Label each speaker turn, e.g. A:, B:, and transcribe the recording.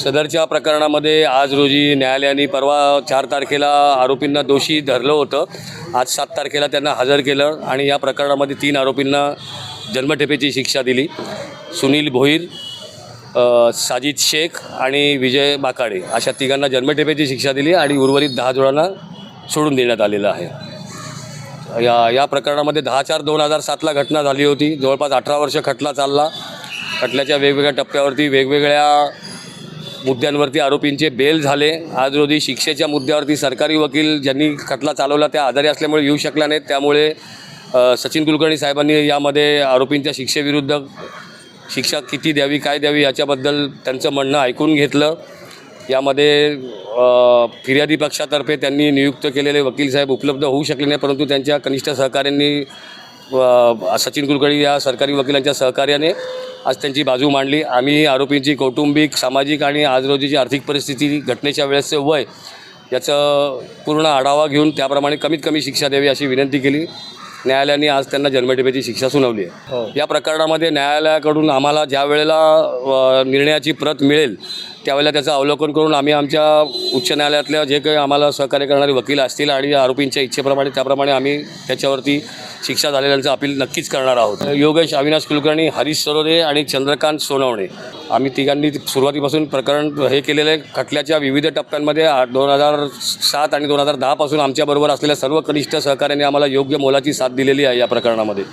A: सदरच्या प्रकरणामध्ये आज रोजी न्यायालयाने परवा चार तारखेला आरोपींना दोषी धरलं होतं. आज सात तारखेला त्यांना हजर केलं आणि या प्रकरणामध्ये तीन आरोपींना जन्मठेपेची शिक्षा दिली. सुनील भोईर साजिद शेख आणि विजय बाकाडे अशा तिघांना जन्मठेपेची शिक्षा दिली आणि उर्वरित दहा जणांना सोडून देण्यात आलेलं आहे. या या प्रकरणामध्ये दहा चार दोन हजार सातला घटना झाली होती. जवळपास अठरा वर्ष खटला चालला. खटल्याच्या वेगवेगळ्या टप्प्यावरती वेगवेगळ्या मुद्द्यांवरती आरोपींचे बेल झाले. आज रोजी शिक्षेच्या मुद्द्यावरती सरकारी वकील ज्यांनी खटला चालवला त्या आजारी असल्यामुळे येऊ शकल्या नाहीत. त्यामुळे सचिन कुलकर्णी साहेबांनी यामध्ये आरोपींच्या शिक्षेविरुद्ध शिक्षा किती द्यावी काय द्यावी याच्याबद्दल त्यांचं म्हणणं ऐकून घेतलं. यामध्ये फिर्यादी पक्षातर्फे त्यांनी नियुक्त केलेले वकील साहेब उपलब्ध होऊ शकले नाही परंतु त्यांच्या कनिष्ठ सहकाऱ्यांनी सचिन कुलकर्णी या सरकारी वकिलांच्या सहकार्याने आज त्यांची बाजू मांडली. आम्ही आरोपींची कौटुंबिक सामाजिक आणि आज रोजीची आर्थिक परिस्थिती घटनेच्या वेळेसचे वय याचं पूर्ण आढावा घेऊन त्याप्रमाणे कमीत कमी शिक्षा द्यावी अशी विनंती केली. न्यायालयाने आज त्यांना जन्मठेपेची शिक्षा सुनावली आहे. या प्रकरणामध्ये न्यायालयाकडून आम्हाला ज्या वेळेला निर्णयाची प्रत मिळेल त्यावेळेला त्याचं अवलोकन करून आम्ही आमच्या उच्च न्यायालयातल्या जे काही आम्हाला सहकार्य करणारे वकील असतील आणि आरोपींच्या इच्छेप्रमाणे त्याप्रमाणे आम्ही त्याच्यावरती शिक्षा झालेल्यांचं अपील नक्कीच करणार आहोत. योगेश अविनाश कुलकर्णी हरीश सरोदे आणि चंद्रकांत सोनवणे. आम्ही तिघांनी सुरुवातीपासून प्रकरण हे केलेलं आहे खटल्याच्या विविध टप्प्यांमध्ये दोन हजार सात आणि दोन हजार दहापासून आमच्याबरोबर असलेल्या सर्व कनिष्ठ सहकार्याने आम्हाला योग्य मोलाची साथ दिलेली आहे या प्रकरणामध्ये.